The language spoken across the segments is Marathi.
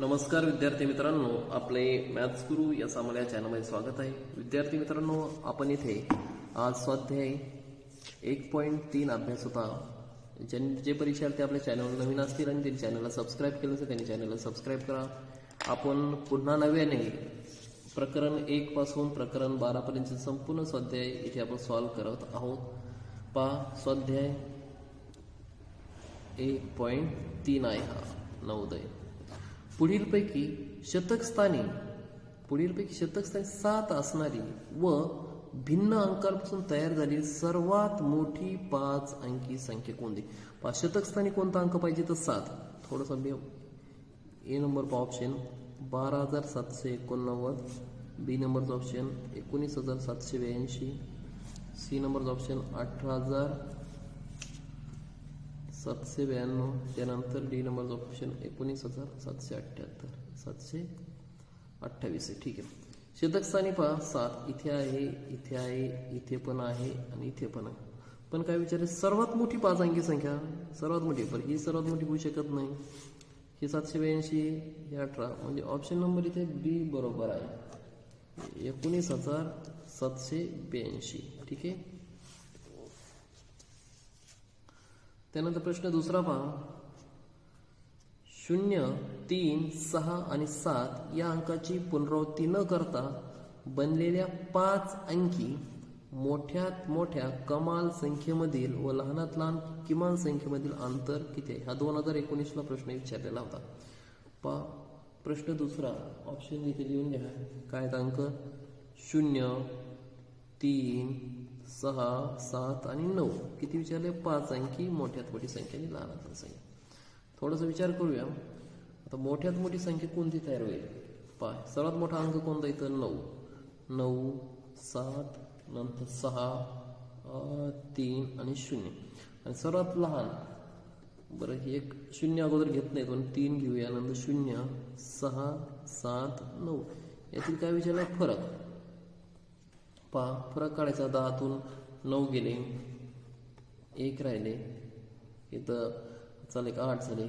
नमस्कार विद्यार्थी मित्रांनो आपले मॅथ्स गुरु या सामान्या चॅनलमध्ये स्वागत आहे. विद्यार्थी मित्रांनो आपण इथे आज स्वाध्याय एक पॉईंट तीन अभ्यास होता. ज्यांनी जे परीक्षार्थी आपल्या चॅनलवर नवीन असतील आणि त्यांनी चॅनलला सबस्क्राईब केलं असेल त्यांनी चॅनलला सबस्क्राईब करा. आपण पुन्हा नव्याने प्रकरण एक पासून प्रकरण बारापर्यंतचे संपूर्ण स्वाध्याय इथे आपण सॉल्व्ह करत आहोत. पहा स्वाध्याय एक पॉईंट तीन आहे हा नवोदय. पुढीलपैकी शतकस्थानी पुढीलपैकी शतकस्थानी सात असणारी व भिन्न अंकांपासून तयार झालेली सर्वात मोठी पाच अंकी संख्या कोणती? पाच शतकस्थानी कोणता अंक पाहिजे तर सात. थोडंसं बी ए नंबर ऑप्शन बारा हजार सातशे एकोणनव्वद. बी नंबरचा ऑप्शन एकोणीस हजार सातशे ब्याऐंशी. सी नंबरचा ऑप्शन अठरा हजार सातशे ब्याण्णव त्यानंतर डी नंबरचं ऑप्शन एकोणीस हजार सातशे अठ्ठ्याहत्तर सातशे अठ्ठावीस आहे. ठीक आहे. शतकस्थानी पहा. सात इथे आहे इथे आहे इथे पण आहे आणि इथे पण आहे. पण काय विचार सर्वात मोठी पाच अंकी संख्या. सर्वात मोठी. पण ही सर्वात मोठी होऊ शकत नाही. ही सातशे ब्याऐंशी हे अठरा. म्हणजे ऑप्शन नंबर इथे बी बरोबर आहे. एकोणीस हजार सातशे ब्याऐंशी. ठीक आहे? त्यानंतर प्रश्न दुसरा पहा. शून्य तीन सहा आणि सात या अंकाची पुनरावृत्ती न करता बनलेल्या पाच अंकी मोठ्यात मोठ्या कमाल संख्येमधील व लहानात लहान किमान संख्येमधील अंतर किती आहे? हा दोन हजार एकोणीसला प्रश्न विचारलेला होता. पा प्रश्न दुसरा ऑप्शन इथे लिहून घ्या. काय अंक? शून्य तीन सहा सात आणि नऊ. किती विचारले? पाच अंकी मोठ्यात मोठी संख्या आणि लहानात संख्या. थोडासा विचार करूया. आता मोठ्यात मोठी संख्या कोणती तयार होईल? पाय. सर्वात मोठा अंक कोणता इथं नऊ. नऊ सात नंतर सहा तीन आणि शून्य. आणि सर्वात लहान बरं हे एक शून्य अगोदर घेत नाही पण तीन घेऊया. नंतर शून्य सहा सात नऊ. यातील काय विचारला? फरक. पहा फरक काढायचा दहातून नऊ गेले. एक राहिले. इथं चाल एक आठ झाले.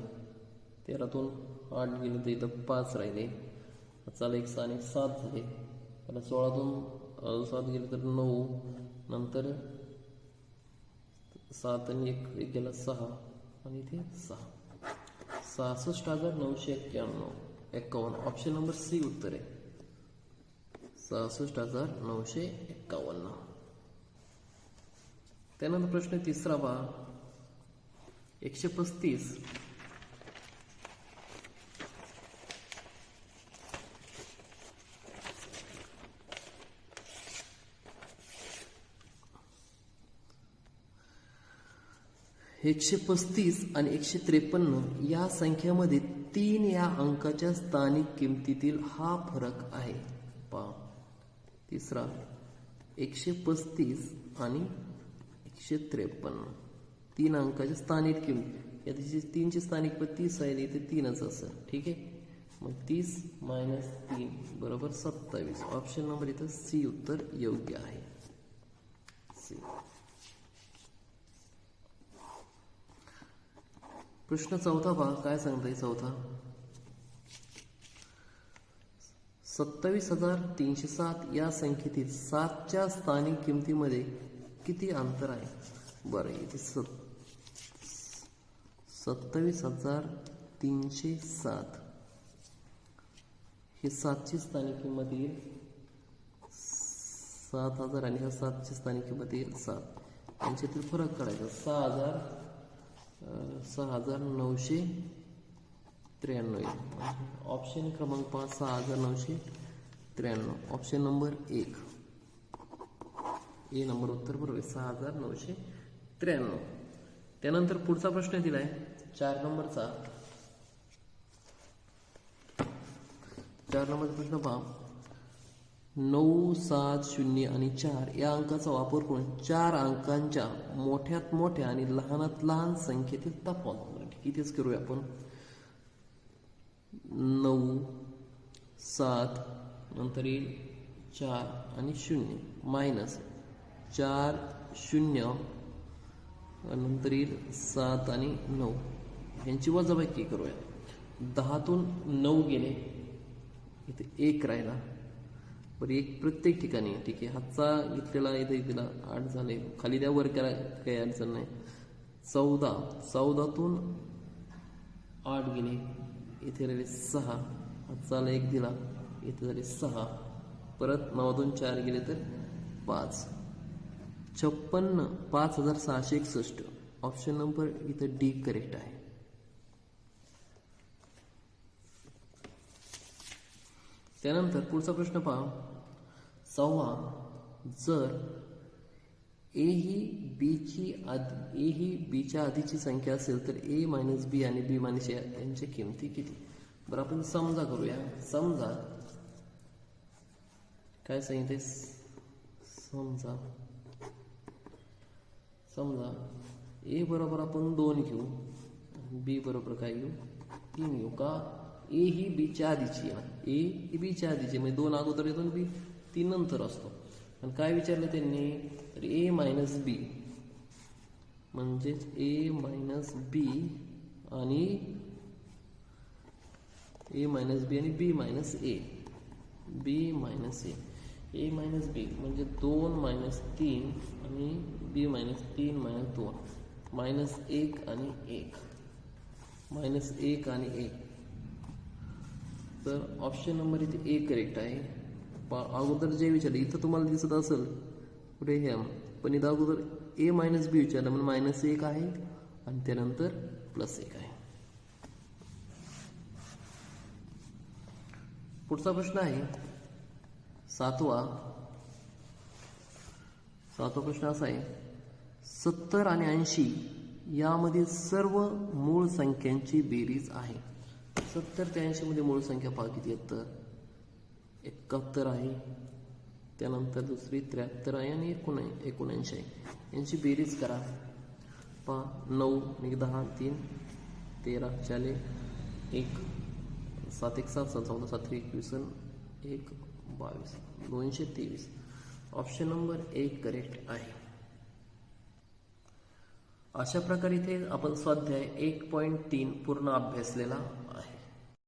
तेरातून आठ गेले तर इथं पाच राहिले. चाल एक सहा आणि एक सात झाले. आता सोळातून सात गेले तर नऊ. नंतर सात आणि एक एक गेला सहा. आणि इथे सहा. सहासष्ट हजार नऊशे एक्क्याण्णव. एक्कावन्न ऑप्शन नंबर सी उत्तर आहे. सहासष्ट हजार नऊशे एक्कावन्न त्यानंतर प्रश्न तिसरा बा एकशे पस्तीस. एकशे पस्तीस आणि एकशे त्रेपन्न या संख्यामध्ये तीन या अंकाच्या स्थानिक किमतीतील हा फरक आहे. पा तिसरा एकशे पस्तीस आणि एकशे त्रेपन्न. तीन अंकाच्या स्थानिक किंमत. या तिची तीनची स्थानिक पण तीस आहे इथे तीनच असेल. ठीक आहे? मग तीस मायनस तीन बरोबर सत्तावीस. ऑप्शन नंबर इथं सी उत्तर योग्य आहे. सी प्रश्न चौथा पहा काय सांगताय चौथा? सत्तावीस हजार तीनशे सात या संख्येतील सातच्या स्थानिक किमतीमध्ये किती अंतर आहे? बरं इथे सत सत्तावीस हजार तीनशे सात. हे सातची स्थानिक किंमत येईल सात हजार आणि ह्या सातची स्थानिक किंमत येईल सात. यांच्यातील फरक करायचा सहा हजार सहा हजार नऊशे त्र्याण्णव येईल ऑप्शन क्रमांक पाच सहा हजार नऊशे त्र्याण्णव. ऑप्शन नंबर एक. ए नंबर उत्तर बरोबर सहा हजार नऊशे त्र्याण्णव. त्यानंतर पुढचा प्रश्न दिलाय चार नंबरचा. चार नंबरचा प्रश्न पहा. नऊ सात शून्य आणि चार या अंकाचा वापर करून चार अंकांच्या मोठ्यात मोठ्या आणि लहानात लहान संख्येतील तफावत कितीच करूया आपण? नऊ सात नंतर येईल चार आणि शून्य मायनस चार शून्य नंतर येईल सात आणि नऊ. ह्यांची वजाबाकी करूया. दहातून नऊ गेले. इथे एक राहिला. बरं एक प्रत्येक ठिकाणी ठीक आहे. हातचा घेतलेला इथे तिला आठ झाले. खाली द्या वर करा काही अडचण नाही. चौदा चौदातून आठ गेले. इथे राहिले सहा. हातचाला एक दिला. इथे झाले सहा. परत नवातून चार गेले तर पाच. छप्पन्न पाच हजार सहाशे एकसष्ट. ऑप्शन नंबर इथं डी करेक्ट आहे. त्यानंतर पुढचा प्रश्न पहा. सव्वा. जर ए ही बीची आधी ए ही बीच्या आधीची संख्या असेल तर ए मायनस बी आणि बी मायनस ए यांच्या किमती किती? बरं आपण समजा करूया. समजा काय सांगितले समजा समजा ए बरोबर आपण दोन घेऊ. बी बरोबर काय घेऊ? तीन घेऊ. का? ए ही बीच्या आधीची ए ही बीच्या आधीची म्हणजे दोन अगोदर येतो आणि बी. तीन नंतर असतो. आणि काय विचारलं त्यांनी? तर ए मायनस बी म्हणजेच ए मायनस बी आणि ए मायनस बी आणि B minus A B minus A A minus B म्हणजे दोन मायनस तीन आणि बी मायनस तीन मायनस दोन. मायनस एक आणि एक. मायनस एक आणि एक. तर ऑप्शन नंबर इथे ए करेक्ट आहे. अगोदर जे विचारलं इथं तुम्हाला दिसत असेल कुठे हे पण इथं अगोदर ए मायनस बी विचारलं म्हणजे मायनस एक आहे आणि त्यानंतर प्लस एक आहे. पुढचा प्रश्न आहे सातवा. सातवा प्रश्न असा आहे सत्तर आणि ऐंशी यामधील सर्व मूळ संख्यांची बेरीज आहे. सत्तर ते ऐंशी मध्ये मूळ संख्या पहा किती आहेत तर? एकाहत्तर आहे. त्यानंतर दुसरी त्र्याहत्तर आहे आणि एकोण एकोणऐंशी आहे. यांची बेरीज करा. पा नऊ एक दहा तीन तेरा चाले एक सात एक सात सात चौदा सात एकवीस एक बावीस दोनशे तेवीस. ऑप्शन नंबर एक करेक्ट आहे. अशा प्रकारे इथे आपण स्वाध्याय एक पॉईंट तीन पूर्ण अभ्यासलेला आहे.